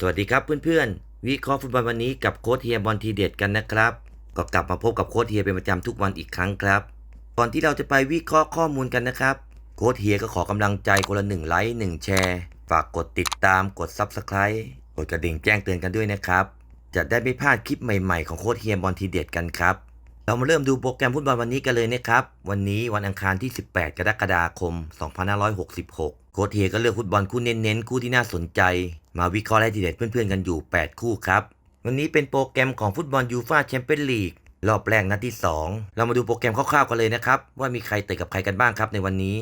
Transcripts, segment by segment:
สวัสดีครับเพื่อนๆ วิเคราะห์ฟุตบอลวันนี้กับโค้ชเฮียบอลทีเด็ดกันนะครับ ก็กลับมาพบกับโค้ชเฮียเป็นประจำทุกวันอีกครั้งครับ ก่อนที่เราจะไปวิเคราะห์ข้อมูลกันนะครับ โค้ชเฮียก็ขอกำลังใจคนละหนึ่งไลค์หนึ่งแชร์ ฝากกดติดตามกด Subscribe กดกระดิ่งแจ้งเตือนกันด้วยนะครับ จะได้ไม่พลาดคลิปใหม่ๆของโค้ชเฮียบอลทีเด็ดกันครับ เรามาเริ่มดูโปรแกรมฟุตบอลวันนี้กันเลยนะครับ วันนี้วันอังคารที่ 18 กรกฎาคม 2566 โค้ชเฮียก็เลือกฟุตบอลคู่เน้นๆคู่ที่น่าสนใจ มาวิเคราะห์และทีเด็ดเพื่อนๆกันอยู่ 8 คู่ครับ วันนี้เป็นโปรแกรมของฟุตบอลยูฟาแชมเปี้ยนลีกรอบแรกนัดที่ 2 เรามาดูโปรแกรมคร่าวๆกันเลยนะครับ ว่ามีใครเตะกับใครกันบ้างครับในวันนี้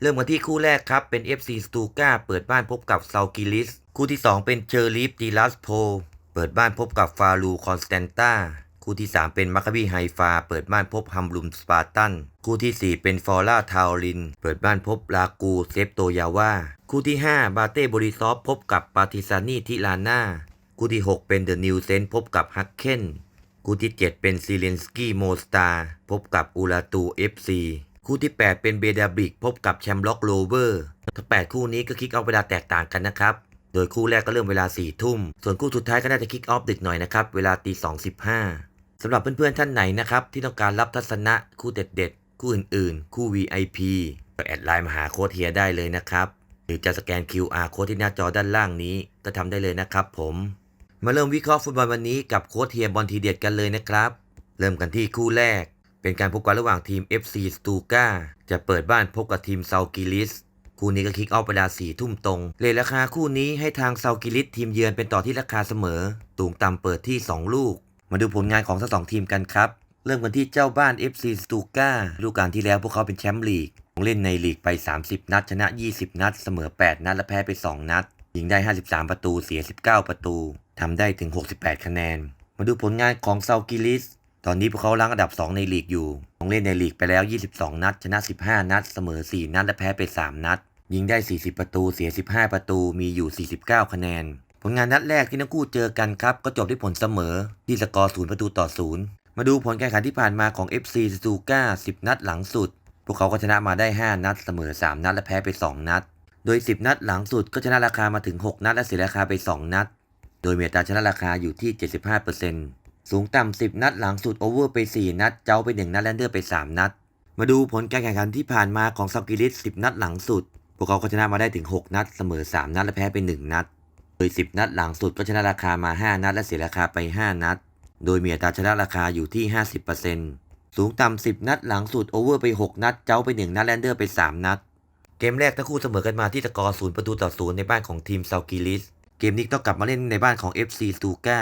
เริ่มกันที่คู่แรกครับ เป็น FC สตูก้าเปิดบ้านพบกับเซากิลิส คู่ที่ 2 เป็นเชอร์ลีฟดีลัสโพเปิดบ้านพบกับฟาลูคอนสแตนตา คู่ที่ 3 เป็นมัคคาบีไฮฟา เปิดบ้านพบฮัมบลุมสปาร์ตัน คู่ทีสี่4 เป็นฟอร่าทาวลิน เปิดบ้านพบลากูเซฟโตยาวาคู่ที่ 5 บาเต้บริซอฟพบกับปาติซานีทิลาน่า คู่ที่ 6 เป็นเดอะนิวเซนพบกับฮักเคนคู่ที่ 7 เป็นซีเลนสกี้โมสตา พบกับอูราตูเอฟซีคู่ที่ 8 เป็นเบดาบิกพบกับแชมล็อกโรเวอร์ ทั้ง 8 คู่นี้ก็คิกเอาเวลาแตกต่างกันนะครับโดยคู่แรกก็เริ่มเวลา4ี่ทุ่ม ส่วนคู่สุดท้ายก็น่าจะคิกออฟดึกหน่อยนะครับ เวลาตีสองสิบห้า สำหรับเพื่อนๆท่านไหนนะครับ ที่ต้องการรับทัศนะคู่เด็ดๆ คู่อื่นๆ คู่ VIP ก็แอดไลน์มาหาโค้ดเฮียได้เลยนะครับ หรือจะสแกน QR โค้ดที่หน้าจอด้านล่างนี้ก็ทำได้เลยนะครับผม มาเริ่มวิเคราะห์ฟุตบอลวันนี้กับโค้ดเฮียบอลทีเด็ดกันเลยนะครับ เริ่มกันที่คู่แรก เป็นการพบกันระหว่างทีม FC สตูก้าจะเปิดบ้านพบกับทีมเซากิลิสคู่นี้ก็คิกออฟเวลาสี่ทุ่มตรง เลทราคาคู่นี้ให้ทางเซากิลิสทีมเยือนเป็นต่อที่ราคาเสมอตูงต่ำเปิดที่ 2 ลูก มาดูผลงานของทั้งสองทีมกันครับ เริ่มกันที่เจ้าบ้าน FC สตูก้าฤดูกาลที่แล้วพวกเขาเป็นแชมป์ลีก เล่นในลีกไป 30 นัด ชนะ 20 นัด เสมอ 8 นัด และแพ้ไป 2 นัด ยิงได้ 53 ประตู เสีย 19 ประตู ทำได้ถึง 68 คะแนน มาดูผลงานของเซากิลิส ตอนนี้พวกเขาล้างอันดับ 2 ในลีกอยู่ลงเล่นในลีกไปแล้ว 22 นัด ชนะ 15 นัด เสมอ 4 นัด และแพ้ไป 3 นัด ยิงได้ 40 ประตู เสีย 15 ประตู มีอยู่ 49 คะแนน ผลงานนัดแรกที่ทั้งคู่เจอกันครับ ก็จบด้วยผลเสมอที่สกอร์0ประตูต่อ0มาดูผลการแข่งขันที่ผ่านมาของ FC สตูก้า 10 นัดหลังสุด พวกเขาก็ชนะมาได้ 5 นัดเสมอ 3 นัดและแพ้ไป 2 นัด โดย 10 นัดหลังสุดก็ชนะราคามาถึง 6 นัดและเสียราคาไป 2 นัด โดยเมีอัตาชนะราคาอยู่ที่ 75%สูงต่ำ 10 นัดหลังสุดโอเวอร์ไป 4 นัด เจ้าไป 1 นัดแลนเดอร์ไป 3 นัด มาดูผลการแข่งขันที่ผ่านมาของซากิลิส10 นัดหลังสุด พวกเขาก็ชนะมาได้ถึง 6 นัด เสมอ 3 นัดและแพ้ไป 1 นัด โดย 10 นัดหลังสุดก็ชนะราคามา 5 นัดและเสียราคาไป 5 นัด โดยมีอัตราชนะราคาอยู่ที่ 50%สูงต่ำ 10 นัดหลังสุดโอเวอร์ไป 6 นัด เจ้าไป 1 นัดแลนเดอร์ไป 3 นัด เกมแรกทั้งคู่เสมอกันมาที่สกอร์0ประตูต่อ0ในบ้านของทีมซากิลิส เกมนี้ต้องกลับมาเล่นในบ้านของ FC สตูก้า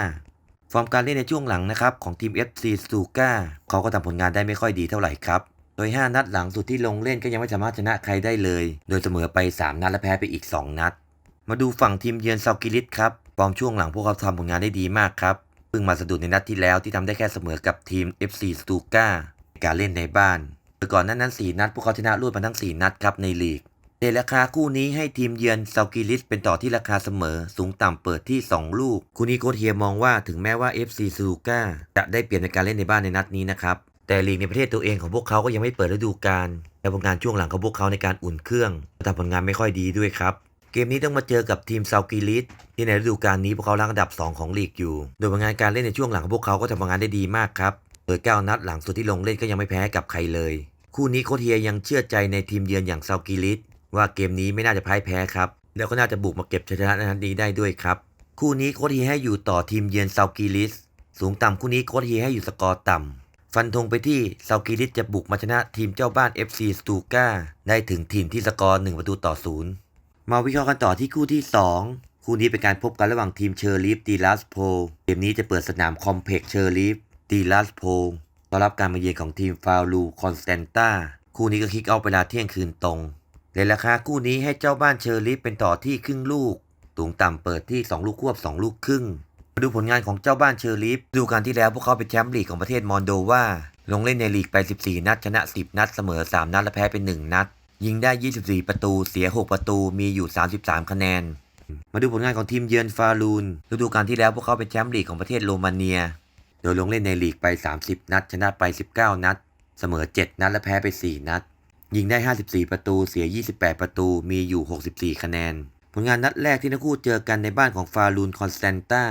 ฟอร์มการเล่นในช่วงหลังนะครับของทีม FC สตูก้าเขาก็ทำผลงานได้ไม่ค่อยดีเท่าไหร่ครับ โดย 5 นัดหลังสุดที่ลงเล่นก็ยังไม่สามารถชนะใครได้เลย โดยเสมอไป 3 นัดและแพ้ไปอีก 2 นัด มาดูฝั่งทีมเยือนซากิลิสครับฟอร์มช่วงหลังพวกเขาทำผลงานได้ดีมากครับ เพิ่งมาสะดุดในนัดที่แล้วที่ทำได้แค่เสมอกับทีม FC สตูก้าการเล่นในบ้านโดยก่อนหนั้นนั้น 4 นัด พวกเขาชนะรวดมาทั้ง 4 นัดครับในลีกเดราคาคู่นี้ให้ทีมเยือนซากิลิสเป็นต่อที่ราคาเสมอ สูงต่ำเปิดที่ 2 ลูกคู่นี้โคเฮียมองว่าถึงแม้ว่า FC ซูก้าจะได้เปรียบในการเล่นในบ้านในนัดนี้นะครับ แต่ลีกในประเทศตัวเองของพวกเขาก็ยังไม่เปิดฤดูกาลและผลงานช่วงหลังของพวกเขาในการอุ่นเครื่องทำผลงานไม่ค่อยดีด้วยครับ เกมนี้ต้องมาเจอกับทีมซากิลิสที่ในฤดูกาลนี้พวกเขาล้างอันดับ 2 ของลีกอยู่ โดยผลงานการเล่นในช่วงหลังของพวกเขาก็ทำผลงานได้ดีมากครับโดย9นัดหลังสุดที่ลงเล่นก็ยังไม่แพ้กับใครเลย คู่นี้โคเฮียยังเชื่อใจในทีมเยือนอย่างซากิลิสว่าเกมนี้ไม่น่าจะพ่ายแพ้ครับ แล้วก็น่าจะบุกมาเก็บชัยชนะในนัดนี้ได้ด้วยครับ คู่นี้โคเฮียให้อยู่ต่อทีมเยือนซากิลิสสูงต่ำคู่นี้โคเฮียให้อยู่สกอร์ต่ำฟันธงไปที่ซากิลิสจะบุกมาชนะทีมเจ้าบ้าน FC สตูก้าได้ถึงถิ่นที่สกอร์ 1 ประตูต่อศูนย์ มาวิเคราะห์กันต่อที่คู่ที่ 2 คู่นี้เป็นการพบกันระหว่างทีมเชอร์ลีฟดีลัสโพเกมนี้จะเปิดสนามคอมเพล็กซ์เชอร์ลีฟดีลัสโพต้อนรับการมาเยือนของทีมฟาวลูคอนสแตนตาคู่นี้ก็คิกเอาเวลาเที่ยงคืนตรงในราคาคู่นี้ให้เจ้าบ้านเชอร์ลีฟเป็นต่อที่ครึ่งลูกตูงต่ำเปิดที่ 2 ลูกควบ 2 ลูกครึ่งมาดูผลงานของเจ้าบ้านเชอร์ลีฟดูการที่แล้วพวกเขาเป็นแชมป์ลีกของประเทศมอนโดวาลงเล่นในลีกไป 14 นัดชนะ 10 นัดเสมอ 3 นัดและแพ้ไป1นัด ยิงได้ 24 ประตู เสีย 6 ประตู มีอยู่ 33 คะแนน มาดูผลงานของทีมเยือนฟาลูนฤดูกาลที่แล้วพวกเขาเป็นแชมป์ลีกของประเทศโรมาเนีย โดยลงเล่นในลีกไป 30 นัด ชนะไป 19 นัด เสมอ 7 นัดและแพ้ไป 4 นัด ยิงได้ 54 ประตู เสีย 28 ประตู มีอยู่ 64 คะแนน ผลงานนัดแรกที่ทั้งคู่เจอกันในบ้านของฟาลูนคอนสแตนตา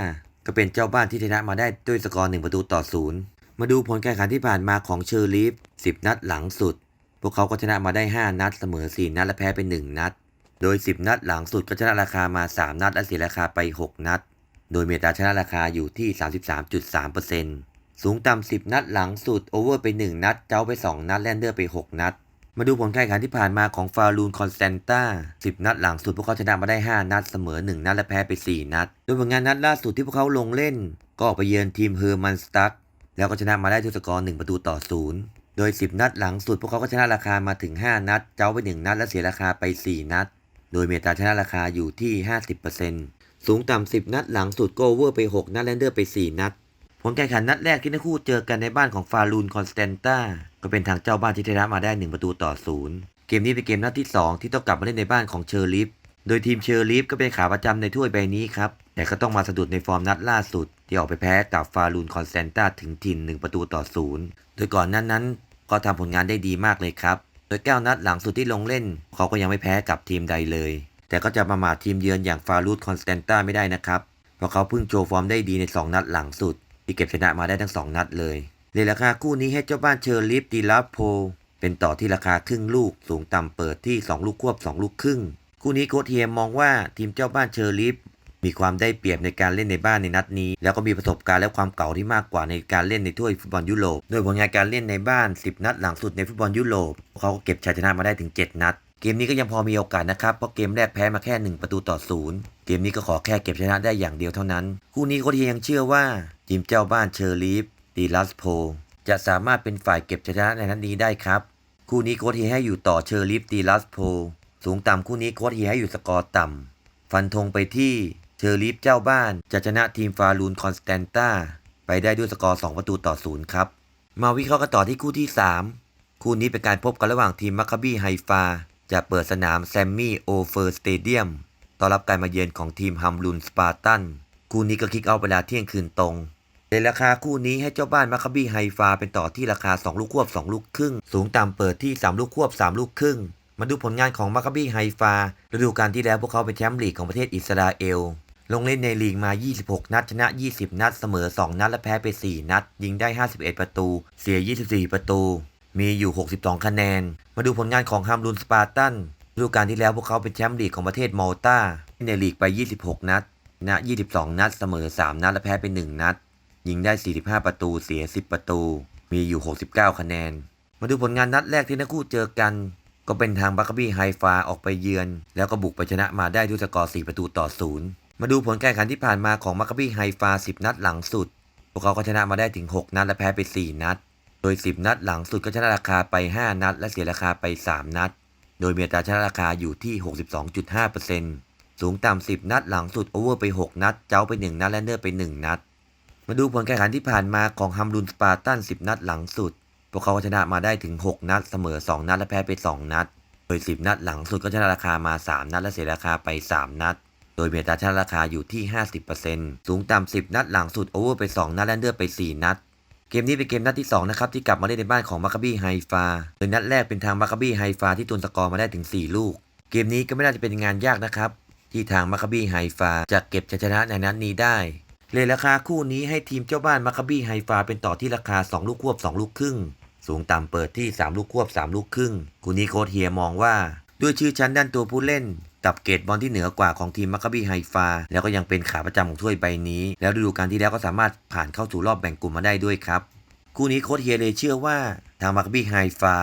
ก็เป็นเจ้าบ้านที่ชนะมาได้ด้วยสกอร์ 1 ประตูต่อศูนย์มาดูผลการแข่งขันที่ผ่านมาของเชอร์ลีฟ 10 นัดหลังสุด พวกเขาก็ชนะมาได้ 5 นัดเสมอ 4 นัดและแพ้ไป 1 นัด โดย 10 นัดหลังสุดก็ชนะราคามา 3 นัดและเสียราคาไป 6 นัด โดยเมตาชนะราคาอยู่ที่ 33.3%สูงต่ำ 10 นัดหลังสุดโอเวอร์ไป 1 นัด เจ้าไป 2 นัดแลนเดอร์ไป 6 นัด มาดูผลการแข่งขันที่ผ่านมาของฟาลูนคอนสแตนตา10 นัดหลังสุดพวกเขาชนะมาได้ 5 นัดเสมอ 1 นัดและแพ้ไป 4 นัด โดยผลงานนัดล่าสุดที่พวกเขาลงเล่น ก็ออกไปเยือนทีมเฮอร์มันสตักแล้วก็ชนะมาได้ด้วยสกอร์1ประตูต่อ 0 โดย 10 นัดหลังสุด พวกเขาก็ชนะราคามาถึง 5 นัด เจ้าไป 1 นัด และเสียราคาไป 4 นัด โดยเมตาชนะราคาอยู่ที่ 50%สูงต่ำ 10 นัดหลังสุดโกเวอร์ไป 6 นัดแลนเดอร์ไป 4 นัด ผลการแข่งขันนัดแรกที่ทั้งคู่เจอกันในบ้านของฟาลูนคอนสแตนตาก็เป็นทางเจ้าบ้านที่ชนะมาได้ 1 ประตูต่อ 0 เกมนี้เป็นเกมนัดที่ 2 ที่ต้องกลับมาเล่นในบ้านของเชอร์ลิฟ โดยทีมเชอร์ลิฟก็เป็นขาประจำในถ้วยใบนี้ครับ แต่ก็ต้องมาสะดุดในฟอร์มนัดล่าสุด ที่ออกไปแพ้กับฟาลูนคอนสแตนตาถึงถิ่น1ประตูต่อ0โดยก่อนนั้นนั้น ก็ทำผลงานได้ดีมากเลยครับ โดย 9 นัดหลังสุดที่ลงเล่น เขาก็ยังไม่แพ้กับทีมใดเลย แต่ก็จะประมาททีมเยือนอย่างฟาลูดคอนสแตนตาไม่ได้นะครับ เพราะเขาเพิ่งโชว์ฟอร์มได้ดีใน 2 นัดหลังสุด ที่เก็บชนะมาได้ทั้ง 2 นัดเลยเลยราคาคู่นี้ให้เจ้าบ้านเชอร์ลิฟดีลาโพเป็นต่อที่ราคาครึ่งลูกสูงต่ำเปิดที่ 2 ลูกควบ 2 ลูกครึ่ง คู่นี้โค้ชเฮียมมองว่าทีมเจ้าบ้านเชอร์ลิฟ มีความได้เปรียบในการเล่นในบ้านในนัดนี้ แล้วก็มีประสบการณ์และความเก่าที่มากกว่าในการเล่นในถ้วยฟุตบอลยุโรปโดยผลงานการเล่นในบ้าน 10 นัดหลังสุดในฟุตบอลยุโรปเขาก็เก็บชัยชนะมาได้ถึง 7 นัด เกมนี้ก็ยังพอมีโอกาสนะครับเพราะเกมแรกแพ้มาแค่ 1 ประตูต่อศูนย์เกมนี้ก็ขอแค่เก็บชนะได้อย่างเดียวเท่านั้น คู่นี้โค้ชยังเชื่อว่าทีมเจ้าบ้านเชอร์ลีฟดีลัสโพจะสามารถเป็นฝ่ายเก็บชนะในนัดนี้ได้ครับคู่นี้โค้ชเฮียให้อยู่ต่อเชอร์ลีฟดีลัสโพสูงต่ำคู่นี้โค้ชเฮียให้อยู่สกอร์ต่ำฟันธงไปที่ เชอร์ลีฟเจ้าบ้านจะชนะทีมฟาลูนคอนสแตนตาไปได้ด้วยสกอร์ 2 ประตูต่อศูนย์ครับ มาวิเคราะห์กันต่อที่คู่ที่ 3 คู่นี้เป็นการพบกันระหว่างทีมมัคคาบีไฮฟา จะเปิดสนามแซมมี่โอเฟอร์สเตเดียมต้อนรับการมาเยือนของทีมฮัมลุนสปาร์ตัน คู่นี้ก็คิกเอาเวลาเที่ยงคืนตรงในราคาคู่นี้ให้เจ้าบ้านมัคคาบีไฮฟาเป็นต่อที่ราคา 2 ลูกควบ 2 ลูกครึ่ง สูงต่ำเปิดที่ 3 ลูกควบ 3 ลูกครึ่ง มาดูผลงานของมัคคาบีไฮฟาฤดูกาลที่แล้วพวกเขาเป็นแชมป์ลีกของประเทศอิสราเอล ลงเล่นในลีกมา 26 นัด ชนะ 20 นัด เสมอ 2 นัด และแพ้ไป 4 นัด ยิงได้ 51 ประตู เสีย 24 ประตู มีอยู่ 62 คะแนน มาดูผลงานของฮัมรุนสปาร์ตันฤดูกาลที่แล้วพวกเขาเป็นแชมป์ลีกของประเทศมอลตาในลีกไป 26 นัด ชนะ 22 นัด เสมอ 3 นัด และแพ้ไป 1 นัด ยิงได้ 45 ประตู เสีย 10 ประตู มีอยู่ 69 คะแนน มาดูผลงานนัดแรกที่ทั้งคู่เจอกันก็เป็นทางบัคบี้ไฮฟาออกไปเยือน แล้วก็บุกไปชนะมาได้ด้วยสกอร์ 4 ประตูต่อ 0 มาดูผลการแข่งขันที่ผ่านมาของมัคคบี้ไฮฟา 10 นัดหลังสุด พวกเขาก็ชนะมาได้ถึง 6 นัดและแพ้ไป 4 นัด โดย 10 นัดหลังสุดก็ชนะราคาไป 5 นัด และเสียราคาไป 3 นัด โดยมีอัตราชนะราคาอยู่ที่ 62.5%สูงต่ำ 10 นัดหลังสุดโอเวอร์ไป 6 นัด เจ้าไป 1 นัดและเนอร์ไป 1 นัด มาดูผลการแข่งขันที่ผ่านมาของฮัมรุนสปาร์ตัน 10 นัดหลังสุด พวกเขาชนะมาได้ถึง 6 นัด เสมอ 2 นัดและแพ้ไป 2 นัด โดย 10 นัดหลังสุดก็ชนะราคามา 3 นัด และเสียราคาไป 3 นัด โดยมีอัตาชนะราคาอยู่ที่ 50%สูงต่ำ10 นัดหลังสุดโอเวอร์ไป 2 นัดและเลือกไป 4 นัด เกมนี้เป็นเกมนัดที่ 2 นะครับ ที่กลับมาเล่นในบ้านของมัคคาบี้ไฮฟาโดยนัดแรกเป็นทางมัคคาบี้ไฮฟาที่ตุนสกอร์มาได้ถึง 4 ลูก เกมนี้ก็ไม่น่าจะเป็นงานยากนะครับ ที่ทางมัคคาบี้ไฮฟาจะเก็บชัยชนะในนัดนี้ได้เลยราคาคู่นี้ให้ทีมเจ้าบ้านมัคคาบี้ไฮฟาเป็นต่อที่ราคา 2 ลูกควบ 2 ลูกครึ่ง สูงต่ำเปิดที่ 3 ลูกควบ 3 ลูกครึ่ง คู่นี้โค้ชเฮียมองว่า ด้วยชื่อชั้นด้านตัวผู้เล่น กับเกรดบอลที่เหนือกว่าของทีมมัคคาบีไฮฟา แล้วก็ยังเป็นขาประจำของถ้วยใบนี้ แล้วฤดูกาลที่แล้วก็สามารถผ่านเข้าสู่รอบแบ่งกลุ่มมาได้ด้วยครับ คู่นี้โค้ชเฮียเลเชื่อว่าทางมัคคาบีไฮฟา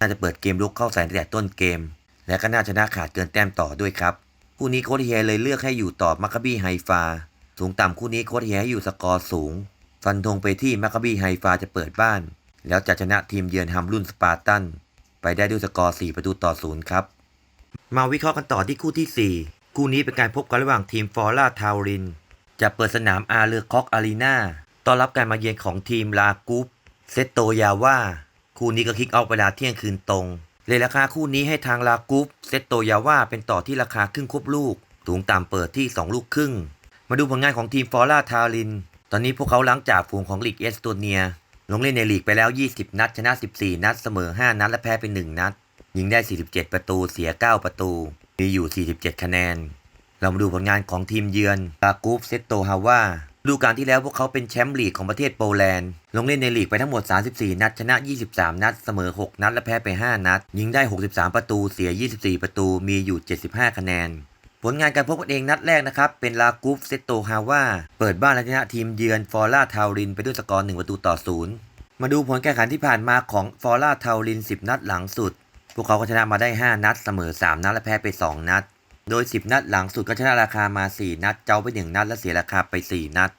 น่าจะเปิดเกมลุกเข้าใส่ตั้งแต่ต้นเกม และก็น่าชนะขาดเกินแต้มต่อด้วยครับคู่นี้โค้ชเฮียเลยเลือกให้อยู่ต่อมัคคาบีไฮฟาสูงต่ำคู่นี้โค้ชเฮียให้อยู่สกอร์สูง ฟันธงไปที่มัคคาบีไฮฟาจะเปิดบ้าน แล้วจะชนะทีมเยือนฮัมรุ่นสปาร์ตันไปได้ด้วยสกอร์4ประตูต่อศูนย์ครับ มาวิเคราะห์กันต่อที่คู่ที่ 4 คู่นี้เป็นการพบกันระหว่างทีมฟอร่าทาวริน จะเปิดสนามอาเลือคอกอารีนาต้อนรับการมาเยือนของทีมลากุปเซตโตยาว่า คู่นี้ก็คิกเอาเวลาเที่ยงคืนตรง เลยราคาคู่นี้ให้ทางลากุปเซตโตยาว่าเป็นต่อที่ราคาครึ่งควบลูกสูงต่ำเปิดที่ 2 ลูกครึ่ง มาดูผลงานของทีมฟอร่าทาวริน ตอนนี้พวกเขาหลังจากฝูงของลีกเอสโตเนีย ลงเล่นในลีกไปแล้ว 20 นัด ชนะ 14 นัด เสมอ 5 นัด และแพ้ไป 1 นัด ยิงได้ 47 ประตูเสีย 9 ประตู มีอยู่ 47 คะแนน เรามาดูผลงานของทีมเยือนลากูฟเซตโตฮาว่าดูกาลที่แล้วพวกเขาเป็นแชมป์ลีกของประเทศโปแลนด์ ลงเล่นในลีกไปทั้งหมด 34 นัด ชนะ 23 นัด เสมอ 6 นัด และแพ้ไป 5 นัด ยิงได้ 63 ประตู เสีย 24 ประตู มีอยู่ 75 คะแนน ผลงานการพบกันเองนัดแรกนะครับ เป็นลากูฟเซตโตฮาว่าเปิดบ้านและชนะทีมเยือนฟอร่าทาวรินไปด้วยสกอร์ 1 ประตูต่อ 0 มาดูผลการแข่งขันที่ผ่านมาของฟอร่าทาวริน 10 นัดหลังสุด พวกเขาก็ชนะมาได้ 5 นัดเสมอ 3 นัดและแพ้ไป 2 นัด โดย 10 นัดหลังสุดก็ชนะราคามา 4 นัด เจ้าไป 1 นัดและเสียราคาไป 4 นัด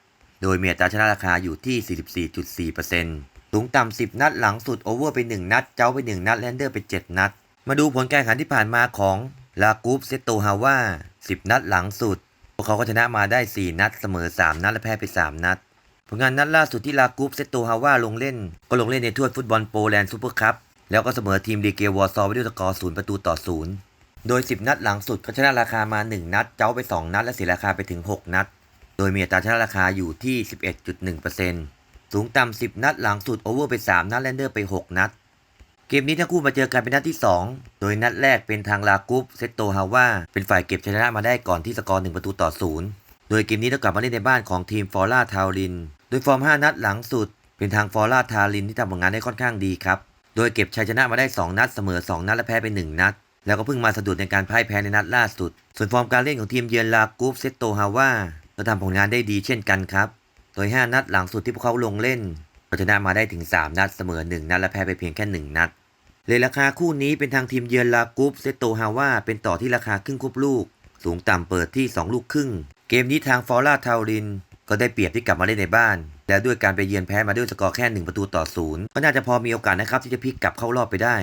โดยเมีอัตาชนะราคาอยู่ที่ 44.4%สูงต่ำ 10 นัดหลังสุดโอเวอร์ไป 1 นัด เจ้าไป 1 นัดแลนเดอร์ไป 7 นัด มาดูผลการแข่งขันที่ผ่านมาของลากูฟเซโตฮาว่า 10 นัดหลังสุด พวกเขาก็ชนะมาได้ 4 นัดเสมอ 3 นัดและแพ้ไป 3 นัด ผลงานนัดล่าสุดที่ลากูฟเซโตฮาว่าลงเล่น ก็ลงเล่นในถ้วยฟุตบอลโปแลนด์ซูเปอร์คัพ แล้วก็เสมอทีมดีเกวอร์ซอลไปด้วยสกอร์0ประตูต่อ0โดย 10 นัดหลังสุดก็ชนะราคามา 1 นัด เจ้าไป 2 นัด และเสียราคาไปถึง 6 นัด โดยมีอัตราชนะราคาอยู่ที่ 11.1%สูงต่ำ 10 นัดหลังสุดโอเวอร์ไป 3 นัดแลนเดอร์ไป 6 นัด เกมนี้ทั้งคู่มาเจอกันเป็นนัดที่ 2 โดยนัดแรกเป็นทางลากุฟเซตโตฮาว่าเป็นฝ่ายเก็บชนะมาได้ก่อนที่สกอร์ 1 ประตูต่อ 0 โดยเกมนี้ต้องกลับมาเล่นในบ้านของทีมฟอร่าทาวริน โดยฟอร์ม 5 นัดหลังสุด เป็นทางฟอร่าทารินที่ทำผลงานได้ค่อนข้างดีครับ โดยเก็บชัยชนะมาได้ 2 นัดเสมอ 2 นัดและแพ้ไป 1 นัด แล้วก็เพิ่งมาสะดุดในการพ่ายแพ้ในนัดล่าสุด ส่วนฟอร์มการเล่นของทีมเยือนลากูฟเซตโตฮาว่าก็ทำผลงานได้ดีเช่นกันครับ โดย 5 นัดหลังสุดที่พวกเขาลงเล่นชนะมาได้ถึง 3 นัดเสมอ 1 นัดและแพ้ไปเพียงแค่ 1 นัด เลยราคาคู่นี้เป็นทางทีมเยือนลากูฟเซตโตฮาว่าเป็นต่อที่ราคาครึ่งควบลูก สูงต่ำเปิดที่ 2 ลูกครึ่ง เกมนี้ทางฟอร่าทาวริน ก็ได้เปรียบที่กลับมาเล่นในบ้าน และด้วยการไปเยือนแพ้มาด้วยสกอร์แค่ 1 ประตูต่อศูนย์ก็น่าจะพอมีโอกาสนะครับที่จะพลิกกลับเข้ารอบไปได้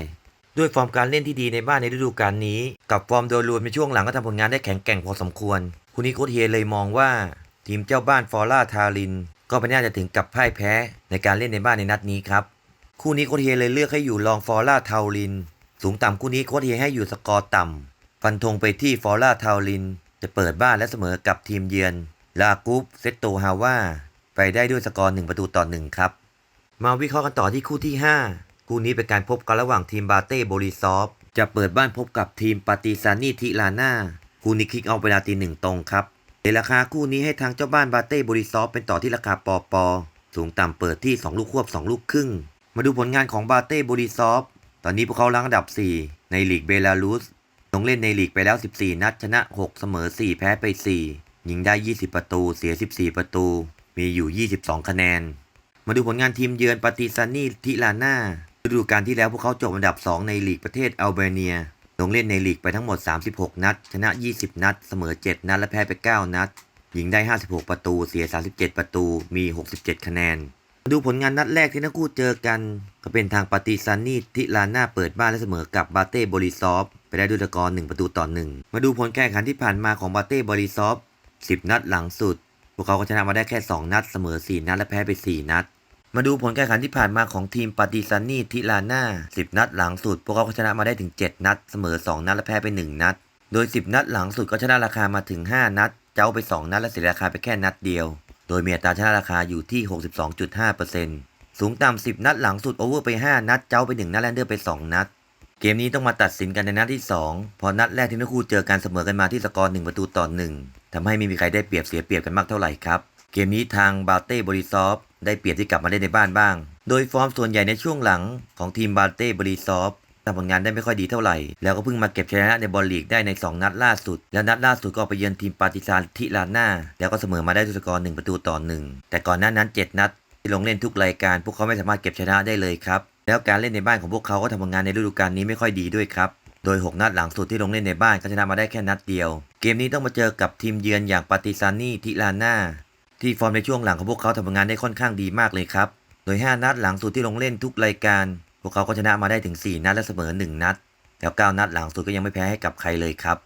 ด้วยฟอร์มการเล่นที่ดีในบ้านในฤดูกาลนี้ กับฟอร์มโดยรวมในช่วงหลังก็ทำผลงานได้แข็งแกร่งพอสมควร คุณนิโคเทียเลยมองว่าทีมเจ้าบ้านฟอร่าทาริน ก็ไม่น่าจะถึงกับพ่ายแพ้ในการเล่นในบ้านในนัดนี้ครับคู่นี้โคเฮียเลยเลือกให้อยู่รองฟอร่าทาวริน สูงต่ำคู่นี้โคเฮียให้อยู่สกอร์ต่ำฟันธงไปที่ฟอร่าทาวริน จะเปิดบ้านและเสมอกับทีมเยือนลากุฟเซตโตฮาว่า ไปได้ด้วยสกอร์ 1 ประตูต่อ 1 ครับ มาวิเคราะห์กันต่อที่คู่ที่ 5 คู่นี้เป็นการพบกันระหว่างทีมบาเต้โบริซอฟจะเปิดบ้านพบกับทีมปาติซานีทิลาน่าคู่นี้คลิกเอาเวลาตีหนึ่งตรงครับในราคาคู่นี้ให้ทางเจ้าบ้านบาเต้โบริซอฟเป็นต่อที่ราคาปอปอสูงต่ำเปิดที่ 2 ลูกควบ 2 ลูกครึ่ง มาดูผลงานของบาเต้โบริซอฟตอนนี้พวกเขาล้างอันดับ 4 ในลีกเบลารุสลงเล่นในลีกไปแล้ว 14 นัดชนะ 6 เสมอ 4 แพ้ไป 4 ยิงได้ 20 ประตู เสีย 14 ประตู มีอยู่ 22 คะแนน มาดูผลงานทีมเยือนปาติซานีทิลาน่าฤดูกาลที่แล้วพวกเขาจบอันดับ 2 ในลีกประเทศอัลเบเนีย ลงเล่นในลีกไปทั้งหมด 36 นัด ชนะ 20 นัด เสมอ 7 นัด และแพ้ไป 9 นัด ยิงได้ 56 ประตู เสีย 37 ประตู มี 67 คะแนน มาดูผลงานนัดแรกที่ทั้งคู่เจอกัน ก็เป็นทางปาติซานีทิลาน่าเปิดบ้านและเสมอกับบาเต้บริซอฟไปได้ด้วยสกอร์1ประตูต่อ 1 มาดูผลการแข่งขันที่ผ่านมาของบาเต้บริซอฟ10 นัดหลังสุด พวกเขาก็ชนะมาได้แค่ 2 นัดเสมอ 4 นัดและแพ้ไป 4 นัด มาดูผลการแข่งขันที่ผ่านมาของทีมปาติซานีทิลาน่า10 นัดหลังสุด พวกเขาก็ชนะมาได้ถึง 7 นัด เสมอ 2 นัดและแพ้ไป 1 นัด โดย 10 นัดหลังสุดก็ชนะราคามาถึง 5 นัด เจ้าไป 2 นัดและเสียราคาไปแค่นัดเดียว โดยมีอัตราชนะราคาอยู่ที่ 62.5%สูงต่ำ10 นัดหลังสุดโอเวอร์ไป 5 นัด เจ้าไป 1 นัดแลนเดอร์ไป 2 นัด เกมนี้ต้องมาตัดสินกันในนัดที่ 2 พอนัดแรกที่ทั้งคู่เจอกันเสมอกันมาที่สกอร์1ประตูต่อ1ทำให้ไม่มีใครได้เปรียบเสียเปรียบกันมากเท่าไหร่ครับ เกมนี้ทางบาเต้บริซอฟได้เปรียบที่กลับมาเล่นในบ้านบ้าง โดยฟอร์มส่วนใหญ่ในช่วงหลังของทีมบาเต้บริซอฟทำผลงานได้ไม่ค่อยดีเท่าไหร่ แล้วก็เพิ่งมาเก็บชนะในบอลลีกได้ใน 2 นัดล่าสุด แล้วนัดล่าสุดก็ไปเยือนทีมปาติซานทิลาน่า แล้วก็เสมอมาได้ด้วยสกอร์1ประตูต่อ1แต่ก่อนหน้านั้น 7 นัดที่ลงเล่นทุกรายการ พวกเขาไม่สามารถเก็บชนะได้เลยครับ แล้วการเล่นในบ้านของพวกเขาก็ทำงานในฤดูกาลนี้ไม่ค่อยดีด้วยครับ โดย 6 นัดหลังสุดที่ลงเล่นในบ้านก็ชนะมาได้แค่นัดเดียว เกมนี้ต้องมาเจอกับทีมเยือนอย่างปาติซานีทิลาน่าที่ฟอร์มในช่วงหลังของพวกเขาทำงานได้ค่อนข้างดีมากเลยครับ โดย 5 นัดหลังสุดที่ลงเล่นทุกรายการ พวกเขาก็ชนะมาได้ถึง 4 นัดและเสมอ 1 นัด แล้ว 9 นัดหลังสุดก็ยังไม่แพ้ให้กับใครเลยครับ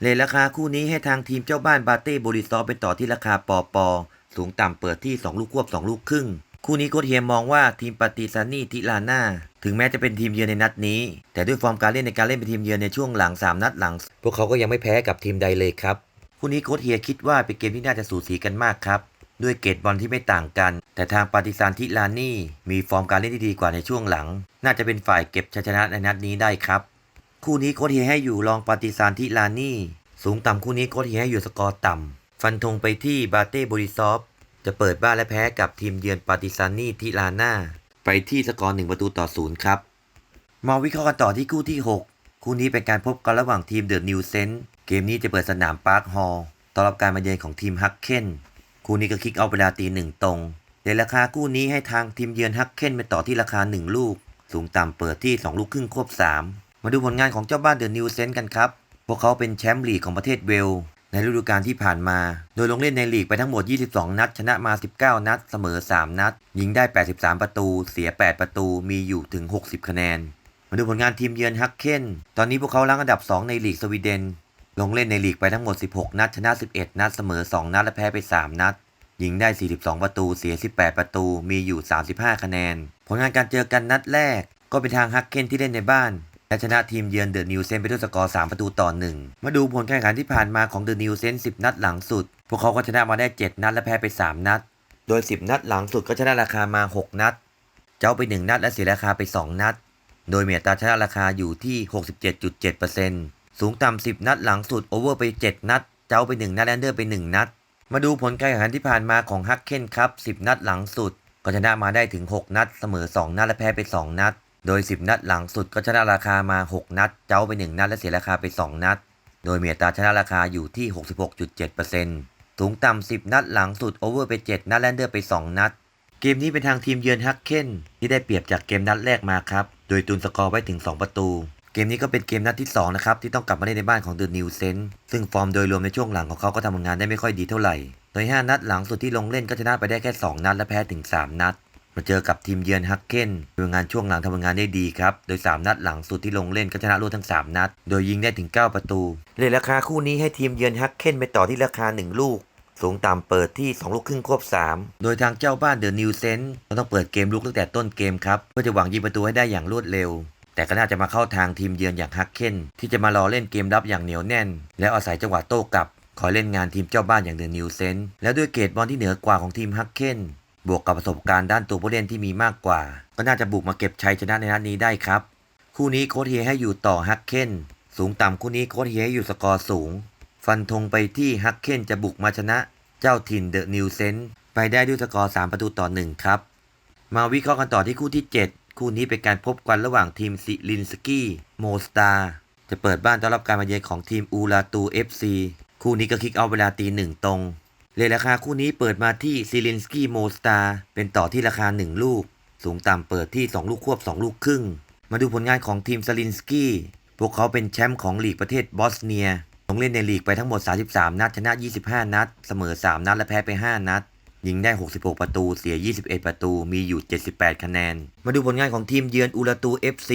เลทราคาคู่นี้ให้ทางทีมเจ้าบ้านบาเต้โบริซอฟเป็นต่อที่ราคาปอปอสูงต่ำเปิดที่ 2 ลูกควบ 2 ลูกครึ่ง คู่นี้โค้ชเฮียมองว่าทีมปาติซานีทิลาน่าถึงแม้จะเป็นทีมเยือนในนัดนี้ แต่ด้วยฟอร์มการเล่นในการเล่นเป็นทีมเยือนในช่วงหลัง 3 นัดหลัง พวกเขาก็ยังไม่แพ้กับทีมใดเลยครับคู่นี้โค้ชเฮียคิดว่าเป็นเกมที่น่าจะสูสีกันมากครับด้วยเกตบอลที่ไม่ต่างกัน แต่ทางปาติซานทิลานี่มีฟอร์มการเล่นที่ดีกว่าในช่วงหลัง น่าจะเป็นฝ่ายเก็บชัยชนะในนัดนี้ได้ครับ คู่นี้โค้ชเฮียให้อยู่รองปาติซานทิลานี่สูงต่ำคู่นี้โค้ชเฮียให้อยู่สกอร์ต่ำฟันธงไปที่บาเต้บริซอฟ จะเปิดบ้านและแพ้กับทีมเยือนปาติซานีทิลาน่าไปที่สกอร์หนึ่งประตูต่อศูนย์ครับ มาวิเคราะห์กันต่อที่คู่ที่ 6 คู่นี้เป็นการพบกันระหว่างทีมเดอะนิวเซนเกมนี้จะเปิดสนามปาร์คฮอลล์ต้อนรับการมาเยือนของทีมฮักเคนคู่นี้ก็คิกเอาเวลาตีหนึ่งตรงในราคาคู่นี้ให้ทางทีมเยือนฮักเคนไปต่อที่ราคา 1 ลูก สูงต่ำเปิดที่ 2 ลูกครึ่งควบ 3 มาดูผลงานของเจ้าบ้านเดอะนิวเซนกันครับ พวกเขาเป็นแชมป์ลีกของประเทศเวล ในฤดูกาลที่ผ่านมา โดยลงเล่นในลีกไปทั้งหมด 22 นัด ชนะมา 19 นัด เสมอ 3 นัด ยิงได้ 83 ประตู เสีย 8 ประตู มีอยู่ถึง 60 คะแนน มาดูผลงานทีมเยือนฮักเคนตอนนี้พวกเขารั้งอันดับ 2 ในลีกสวีเดน ลงเล่นในลีกไปทั้งหมด 16 นัด ชนะ 11 นัด เสมอ 2 นัด และแพ้ไป 3 นัด ยิงได้ 42 ประตู เสีย 18 ประตู มีอยู่ 35 คะแนน ผลงานการเจอกันนัดแรก ก็เป็นทางฮักเคนที่เล่นในบ้าน และชนะทีมเยือนเดอะนิวเซนไปด้วยสกอร์ 3 ประตูต่อ 1 มาดูผลการแข่งขันที่ผ่านมาของเดอะนิวเซน10 นัดหลังสุด พวกเขาก็ชนะมาได้ 7 นัดและแพ้ไป 3 นัด โดย 10 นัดหลังสุดก็ชนะราคามา 6 นัด เจ้าไป 1 นัดและเสียราคาไป 2 นัด โดยเมียตาชนะราคาอยู่ที่ 67.7%สูงต่ำ 10 นัดหลังสุดโอเวอร์ไป 7 นัด เจ้าไป 1 นัดแอนเดอร์ไป 1 นัด มาดูผลการแข่งขันที่ผ่านมาของฮักเคนครับ10 นัดหลังสุด ก็ชนะมาได้ถึง 6 นัด เสมอ 2 นัดและแพ้ไป 2 นัด โดย 10 นัดหลังสุดก็ชนะราคามา 6 นัด เจ้าไป 1 นัดและเสียราคาไป 2 นัด โดยเมียตาชนะราคาอยู่ที่ 66.7%สูงต่ำ 10 นัดหลังสุดโอเวอร์ไป 7 นัดแลนเดอร์ไป 2 นัด เกมนี้เป็นทางทีมเยือนฮักเคนที่ได้เปรียบจากเกมนัดแรกมาครับ โดยตุนสกอร์ไว้ถึง 2 ประตู เกมนี้ก็เป็นเกมนัดที่ 2 นะครับ ที่ต้องกลับมาเล่นในบ้านของเดอะนิวเซนซึ่งฟอร์มโดยรวมในช่วงหลังของเขาก็ทำงานได้ไม่ค่อยดีเท่าไหร่ โดย 5 นัดหลังสุดที่ลงเล่นก็ชนะไปได้แค่ 2 นัดและแพ้ถึง 3 นัด มาเจอกับทีมเยือนฮักเคนทำงานช่วงหลังทำงานได้ดีครับ โดย 3 นัดหลังสุดที่ลงเล่นก็ชนะรวดทั้ง 3 นัด โดยยิงได้ถึง 9 ประตู เลยราคาคู่นี้ให้ทีมเยือนฮักเคนไปต่อที่ราคา 1 ลูก สูงต่ำเปิดที่ 2 ลูกครึ่งควบ 3 โดยทางเจ้าบ้านเดอะนิวเซนต์ต้องเปิดเกมลุกตั้งแต่ต้นเกมครับเพื่อจะหวังยิงประตูให้ได้อย่างรวดเร็วแต่ก็น่าจะมาเข้าทางทีมเยือนอย่างฮักเคนที่จะมารอเล่นเกมรับอย่างเหนียวแน่น แล้วอาศัยจังหวะโต้กลับคอยเล่นงานทีมเจ้าบ้านอย่างเดอะนิวเซนแล้วด้วยเกรดบอลที่เหนือกว่าของทีมฮักเคน บวกกับประสบการณ์ด้านตัวผู้เล่นที่มีมากกว่า ก็น่าจะบุกมาเก็บชัยชนะในนัดนี้ได้ครับ คู่นี้โค้ชเฮียให้อยู่ต่อฮักเคนสูงต่ำคู่นี้โค้ชเฮียให้อยู่สกอร์สูง ฟันธงไปที่ฮักเคนจะบุกมาชนะ เจ้าถิ่นเดอะนิวเซนไปได้ด้วยสกอร์ 3 ประตูต่อ 1 ครับ มาวิเคราะห์กันต่อที่คู่ที่ 7 คู่นี้เป็นการพบกันระหว่างทีมซิลินสกี้โมสตาจะเปิดบ้านต้อนรับการมาเยือนของทีมอูราตู FC คู่นี้ก็คิกเอาเวลาตีหนึ่งตรง เลยราคาคู่นี้เปิดมาที่ซิลินสกี้โมสตาเป็นต่อที่ราคา 1 ลูก สูงต่ำเปิดที่ 2 ลูกควบ 2 ลูกครึ่ง มาดูผลงานของทีมซาลินสกี้พวกเขาเป็นแชมป์ของลีกประเทศบอสเนีย ลงเล่นในลีกไปทั้งหมด 33 นัด ชนะ 25 นัด เสมอ 3 นัด และแพ้ไป 5 นัด ยิงได้ 66 ประตู เสีย 21 ประตู มีอยู่ 78 คะแนน มาดูผลงานของทีมเยือนอูราตู FC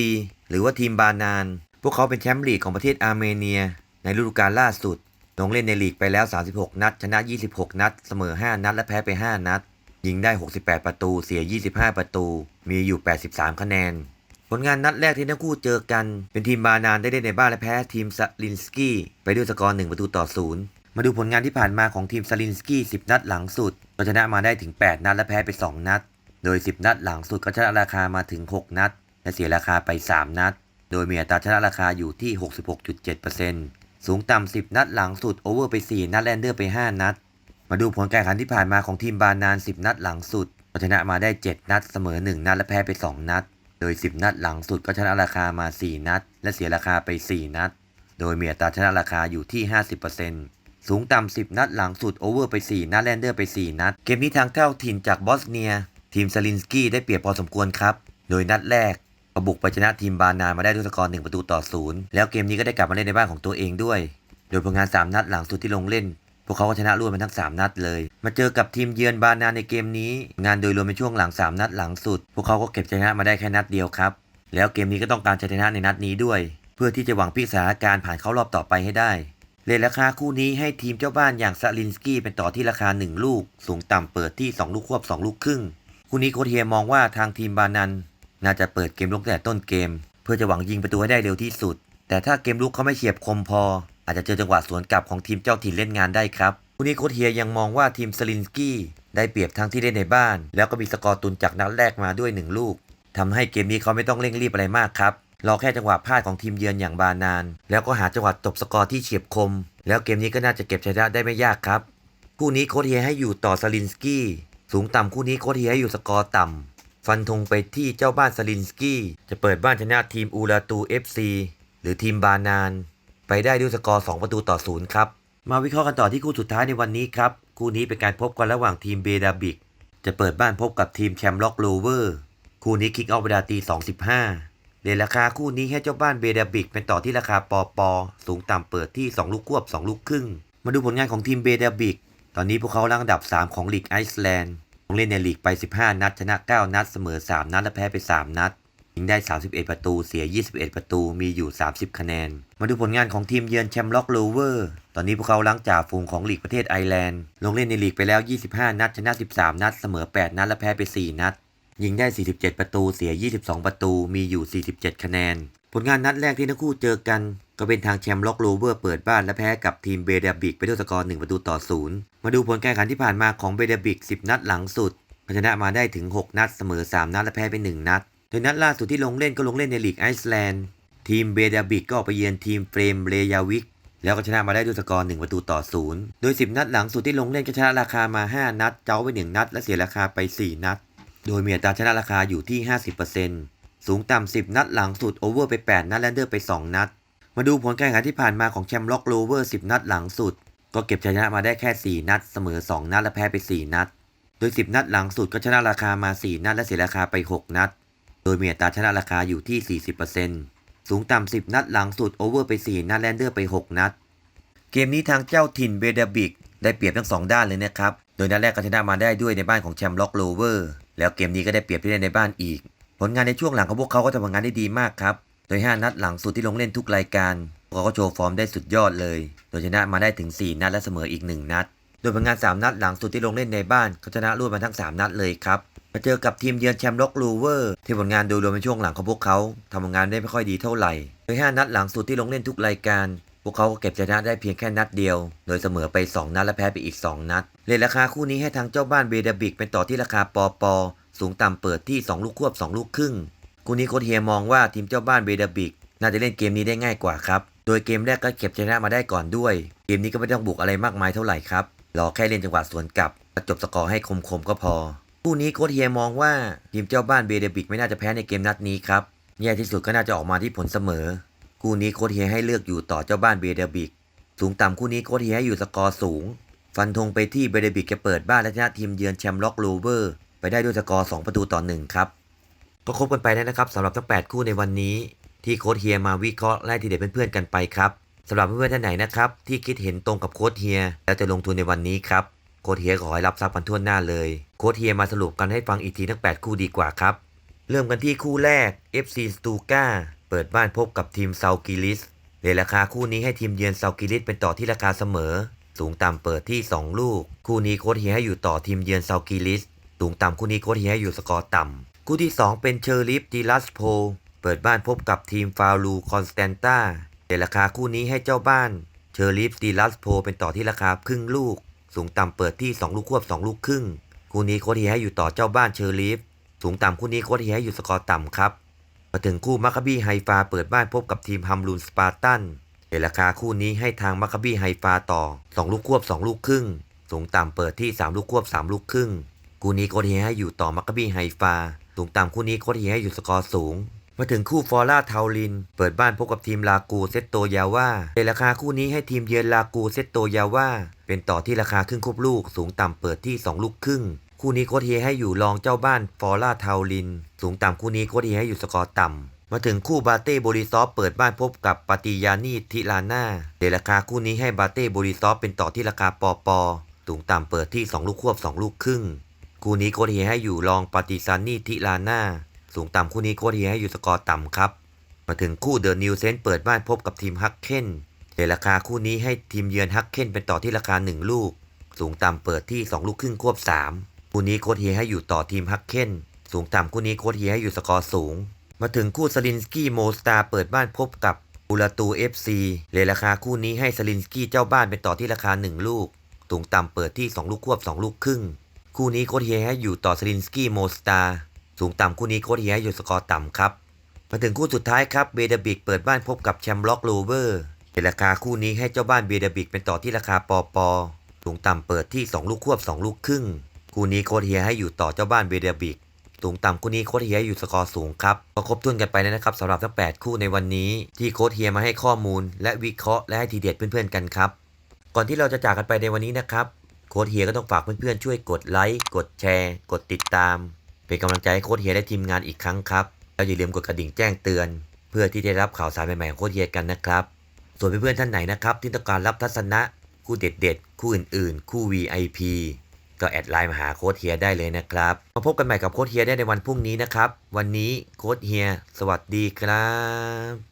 หรือว่าทีมบานาน พวกเขาเป็นแชมป์ลีกของประเทศอาร์เมเนีย ในฤดูกาลล่าสุด ลงเล่นในลีกไปแล้ว 36 นัด ชนะ 26 นัด เสมอ 5 นัด และแพ้ไป 5 นัด ยิงได้ 68 ประตู เสีย 25 ประตู มีอยู่ 83 คะแนน ผลงานนัดแรกที่ทั้งคู่เจอกัน เป็นทีมบานานได้เล่นในบ้านและแพ้ทีมซาลินสกี้ไปด้วยสกอร์ 1 ประตูต่อศูนย์มาดูผลงานที่ผ่านมาของทีมซาลินสกี้ 10 นัดหลังสุดก็ชนะมาได้ถึง 8 นัดและแพ้ไป 2 นัด โดย 10 นัดหลังสุดก็ชนะราคามาถึง 6 นัด และเสียราคาไป 3 นัด โดยมีอัตราชนะราคาอยู่ที่ 66.7% สูงต่ำ10 นัดหลังสุดโอเวอร์ไป 4 นัดแลนเดอร์ไป 5 นัด มาดูผลการแข่งขันที่ผ่านมาของทีมบานาน 10 นัดหลังสุดชนะมาได้ 7 นัดเสมอ 1 นัดและแพ้ไป 2 นัด โดย 10 นัดหลังสุดก็ชนะราคามา 4 นัด และเสียราคาไป 4 นัด โดยมีอัตราชนะราคาอยู่ที่ 50%สูงต่ำ10 นัดหลังสุดโอเวอร์ไป 4 นัดแลนเดอร์ไป 4 นัด เกมนี้ทางเจ้าถิ่นจากบอสเนีย ทีมซาลินสกี้ได้เปรียบพอสมควรครับ โดยนัดแรก บุกไปชนะทีมบานานมาได้ด้วยสกอร์1ประตูต่อ0แล้วเกมนี้ก็ได้กลับมาเล่นในบ้านของตัวเองด้วย โดยผลงาน 3 นัดหลังสุดที่ลงเล่น พวกเขาก็ชนะรวดมาทั้ง 3 นัดเลย มาเจอกับทีมเยือนบานานในเกมนี้ งานโดยรวมในช่วงหลัง 3 นัดหลังสุด พวกเขาก็เก็บชนะมาได้แค่นัดเดียวครับ แล้วเกมนี้ก็ต้องการชนะในนัดนี้ด้วย เพื่อที่จะหวังพลิกสถานการณ์ผ่านเข้ารอบต่อไปให้ได้เลทราคาคู่นี้ให้ทีมเจ้าบ้านอย่างซาลินสกี้เป็นต่อที่ราคา 1 ลูก สูงต่ำเปิดที่ 2 ลูกควบ 2 ลูกครึ่ง คู่นี้โคเฮียมองว่าทางทีมบานัน น่าจะเปิดเกมลุกแต่ต้นเกม เพื่อจะหวังยิงประตูให้ได้เร็วที่สุด แต่ถ้าเกมลุกเขาไม่เฉียบคมพอ อาจจะเจอจังหวะสวนกลับของทีมเจ้าถิ่นเล่นงานได้ครับคู่นี้โคเฮียยังมองว่าทีมซาลินสกี้ได้เปรียบทั้งที่เล่นในบ้าน แล้วก็มีสกอร์ตุนจากนัดแรกมาด้วยหนึ่งลูกทำให้เกมนี้เขาไม่ต้องเร่งรีบอะไรมากครับรอแค่จังหวะพลาดของทีมเยือนอย่างบานาน แล้วก็หาจังหวะตบสกอร์ที่เฉียบคม แล้วเกมนี้ก็น่าจะเก็บชนะได้ไม่ยากครับคู่นี้โคเฮียให้อยู่ต่อสลินสกี้สูงต่ำคู่นี้โคเฮียให้อยู่สกอร์ต่ำ ฟันธงไปที่เจ้าบ้านสลินสกี้ จะเปิดบ้านชนะทีมอูราตู FC หรือทีมบานาน ไปได้ด้วยสกอร์ 2 ประตูต่อศูนย์ครับ มาวิเคราะห์กันต่อที่คู่สุดท้ายในวันนี้ครับ คู่นี้เป็นการพบกันระหว่างทีมเบดาบิก จะเปิดบ้านพบกับทีมแชมป์ล็อกโลเวอร์ คู่นี้คิกเอาเวลาตี2.15เรทราคาคู่นี้ให้เจ้าบ้านเบดาบิกเป็นต่อที่ราคาปอปอสูงต่ำเปิดที่ 2 ลูกควบ 2 ลูกครึ่ง มาดูผลงานของทีมเบดาบิก ตอนนี้พวกเขาลังอันดับ 3 ของลีกไอซ์แลนด์ เล่นในลีกไป 15 นัด ชนะ 9 นัด เสมอ 3 นัด และแพ้ไป 3 นัด ยิงได้ 31 ประตู เสีย 21 ประตู มีอยู่ 30 คะแนน มาดูผลงานของทีมเยือนแชมป์ล็อกโลเวอร์ ตอนนี้พวกเขาล้างจ่าฝูงของลีกประเทศไอร์แลนด์ ลงเล่นในลีกไปแล้ว 25 นัด ชนะ 13 นัด เสมอ 8 นัด และแพ้ไป 4 นัด ยิงได้ 47 ประตู เสีย 22 ประตู มีอยู่ 47 คะแนน ผลงานนัดแรกที่ทั้งคู่เจอกัน ก็เป็นทางแชมป์ล็อกโลเวอร์เปิดบ้านและแพ้กับทีมเบเดบิกไปด้วยสกอร์1ประตูต่อ0 มาดูผลการแข่งขันที่ผ่านมาของเบเดบิก 10 นัดหลังสุดชนะมาได้ถึง 6 นัดเสมอ 3 นัดและแพ้ไป 1 นัด โดยนัดล่าสุดที่ลงเล่นก็ลงเล่นในลีกไอซ์แลนด์ทีมเบเดบิกก็ออกไปเยือนทีมเฟรมเรยาวิกแล้วก็ชนะมาได้ด้วยสกอร์ 1 ประตูต่อ 0 โดย 10 นัดหลังสุดที่ลงเล่นก็ชนะราคามา 5 นัด เจ้าไป 1 นัด และเสียราคาไป 4 นัด โดยมีอัตราชนะราคาอยู่ที่ 50%สูงต่ำ 10 นัดหลังสุดโอเวอร์ไป 8 นัดแลนเดอร์ไป 2 นัด มาดูผลการแข่งขันที่ผ่านมาของแชมป์ล็อกโลเวอร์ 10 นัดหลังสุด ก็เก็บชนะมาได้แค่ 4 นัด เสมอ 2 นัดและแพ้ไป 4 นัด โดย 10 นัดหลังสุดก็ชนะราคามา 4 นัดและเสียราคาไป 6 นัด โดยมีอัตราชนะราคาอยู่ที่ 40%สูงต่ำ 10 นัดหลังสุดโอเวอร์ไป 4 นัดแลนเดอร์ไป 6 นัด เกมนี้ทางเจ้าถิ่นเบเดบิกได้เปรียบทั้งสองด้านเลยนะครับ โดยนัดแรกก็ชนะมาได้ด้วยในบ้านของแชมป์ล็อกโลเวอร์ แล้วเกมนี้ก็ได้เปรียบที่ได้ในบ้านอีก ผลงานในช่วงหลังของพวกเขาก็ทำงานได้ดีมากครับ โดย 5 นัดหลังสุดที่ลงเล่นทุกรายการ เขาก็โชว์ฟอร์มได้สุดยอดเลย โดยชนะมาได้ถึง 4 นัดและเสมออีก 1 นัด โดยผลงาน 3 นัดหลังสุดที่ลงเล่นในบ้านเขาชนะรวดมาทั้ง 3 นัดเลยครับ มาเจอกับทีมเยือนแชมป์ล็อกลูเวอร์ ที่ผลงานโดยรวมในช่วงหลังของพวกเขาทำผลงานได้ไม่ค่อยดีเท่าไหร่ โดย 5 นัดหลังสุดที่ลงเล่นทุกรายการ พวกเขาก็เก็บชนะได้เพียงแค่นัดเดียว โดยเสมอไป 2 นัดและแพ้ไปอีก 2 นัด เลทราคาคู่นี้ให้ทางเจ้าบ้านเบเดบิกเป็นต่อที่ราคาปอปอสูงต่ำเปิดที่ 2 ลูกควบ 2 ลูกครึ่งคู่นี้โค้ชเฮียมองว่าทีมเจ้าบ้านเบเดบิกน่าจะเล่นเกมนี้ได้ง่ายกว่าครับ ดยเกมแรกก็เก็บชนะมาได้ก่อนด้วย เกมนี้ก็ไม่ต้องบุกอะไรมากมายเท่าไหร่ครับ รอแค่เล่นจังหวะสวนกลับและจบสกอร์ให้คมๆก็พอ คู่นี้โค้ชเฮียมองว่าทีมเจ้าบ้านเบเดบิกไม่น่าจะแพ้ในเกมนัดนี้ครับแย่ที่สุดก็น่าจะออกมาที่ผลเสมอ คู่นี้โค้ชเฮียให้เลือกอยู่ต่อเจ้าบ้านเบเดบิก สูงต่ำคู่นี้โค้ชเฮียให้อยู่สกอร์สูง ฟันธงไปที่เบเดบิกจะเปิดบ้านและชนะทีมเยือนแชมป์ล็อกโลเวอร์ ไปได้ด้วยสกอร์ 2 ประตูต่อ1ครับก็ครบกันไปแล้วนะครับสำหรับทั้ง 8 คู่ในวันนี้ ที่โค้ชเฮียมาวิเคราะห์ไล่ทีเด็ดเพื่อนๆกันไปครับสำหรับเพื่อนๆท่านไหนนะครับที่คิดเห็นตรงกับโค้ชเฮียแล้วจะลงทุนในวันนี้ครับโค้ชเฮียขอให้รับทรัพย์กันทั่วหน้าเลยโค้ชเฮียมาสรุปกันให้ฟังอีกทีทั้ง 8 คู่ดีกว่าครับ เริ่มกันที่คู่แรก FC สตูก้าเปิดบ้านพบกับทีมเซากิลิสเรทราคาคู่นี้ให้ทีมเยือนเซากิลิสเป็นต่อที่ราคาเสมอ สูงต่ำเปิดที่ 2 ลูก คู่นี้โค้ชเฮียให้อยู่ต่อทีมเยือนเซากิลิสสูงต่ำคู่นี้โค้ชเฮียให้อยู่สกอร์ต่ำคู่ที่ 2 เป็นเชอร์ลิฟดีลัสโพ เปิดบ้านพบกับทีมฟาวลูคอนสแตนตาเรทราคาคู่นี้ให้เจ้าบ้าน เชอร์ลิฟดีลัสโพเป็นต่อที่ราคาครึ่งลูก สูงต่ำเปิดที่ 2 ลูกควบ 2 ลูกครึ่ง คู่นี้โค้ชเฮียให้อยู่ต่อเจ้าบ้านเชอร์ลิฟสูงต่ำคู่นี้โค้ชเฮียให้อยู่สกอร์ต่ำครับมาถึงคู่มัคคาบี้ไฮฟาเปิดบ้านพบกับทีมฮัมรูนสปาร์ตันเรทราคาคู่นี้ให้ทางมัคคาบี้ไฮฟาต่อ 2 ลูกควบ 2 ลูกครึ่ง สูงต่ำเปิดที่ 3 ลูกควบ 3 ลูกครึ่ง คู่นี้โค้ชเฮียให้อยู่ต่อมัคคาบี้ไฮฟา สูงต่ำคู่นี้โค้ชเฮียให้อยู่สกอร์สูง มาถึงคู่ฟอร่าเทาลิน เปิดบ้านพบกับทีมลากูเซตโตยาว่าเรทราคาคู่นี้ให้ทีมเยือนลากูเซตโตยาว่าเป็นต่อที่ราคาครึ่งควบลูก สูงต่ำเปิดที่ 2 ลูกครึ่ง คู่นี้โคเฮให้อยู่รองเจ้าบ้านฟอร่าเทาลิน สูงต่ำคู่นี้โคเฮให้อยู่สกอร์ต่ำมาถึงคู่บาเต้โบริซอฟเปิดบ้านพบกับปาติยานีทิลาน่าเดราคาคู่นี้ให้บาเต้โบริซอฟเป็นต่อที่ราคาปอปอสูงต่ำเปิดที่ 2 ลูกควบ 2 ลูกครึ่ง คู่นี้โคเฮให้อยู่รองปาติซานีทิลาน่า สูงต่ำคู่นี้โค้ชเฮียให้อยู่สกอร์ต่ำครับ มาถึงคู่เดอะนิวเซนเปิดบ้านพบกับทีมฮักเคนเดราคาคู่นี้ให้ทีมเยือนฮักเคนเป็นต่อที่ราคา 1 ลูก สูงต่ำเปิดที่ 2 ลูกครึ่งควบ 3 คู่นี้โค้ชเฮียให้อยู่ต่อทีมฮักเคนสูงต่ำคู่นี้โค้ชเฮียให้อยู่สกอร์สูง มาถึงคู่สลินสกี้โมสตาเปิดบ้านพบกับบูราตู FC เลทราคาคู่นี้ให้สลินสกี้เจ้าบ้านเป็นต่อที่ราคา 1 ลูก สูงต่ำเปิดที่ 2 ลูกควบ 2 ลูกครึ่ง คู่นี้โคเฮียให้อยู่ต่อสลินสกี้โมสตา สูงต่ำคู่นี้โค้ชเฮียอยู่สกอร์ต่ำครับมาถึงคู่สุดท้ายครับเบเดบิกเปิดบ้านพบกับแชมป์ล็อกโลเวอร์ในราคาคู่นี้ให้เจ้าบ้านเบเดบิกเป็นต่อที่ราคาปอปอสูงต่ำเปิดที่ 2 ลูกควบ 2 ลูกครึ่ง คู่นี้โคดเฮียให้อยู่ต่อเจ้าบ้านเบเดบิกสูงต่ำคู่นี้โคดเฮียอยู่สกอร์สูงครับก็ครบถ้วนกันไปแล้วนะครับสำหรับทั้ง 8 คู่ในวันนี้ ที่โคดเฮียมาให้ข้อมูล และวิเคราะห์และให้ทีเด็ดเพื่อนๆกันครับ ก่อนที่เราจะจากกันไปในวันนี้นะครับโค้ดเฮียก็ต้องฝากเพื่อนๆช่วยกดไลค์กดแชร์ กดติดตาม เป็นกำลังใจให้โค้ดเฮียและทีมงานอีกครั้งครับ แล้วอย่าลืมกดกระดิ่งแจ้งเตือน เพื่อที่จะรับข่าวสารใหม่ๆของโค้ดเฮียกันนะครับ ส่วนเพื่อนๆท่านไหนนะครับ ที่ต้องการรับทัศนะคู่เด็ดๆ คู่อื่น ๆ คู่ VIP ก็แอดไลน์มาหาโค้ดเฮียได้เลยนะครับ มาพบกันใหม่กับโค้ดเฮียได้ในวันพรุ่งนี้นะครับ วันนี้โค้ดเฮีย สวัสดีครับ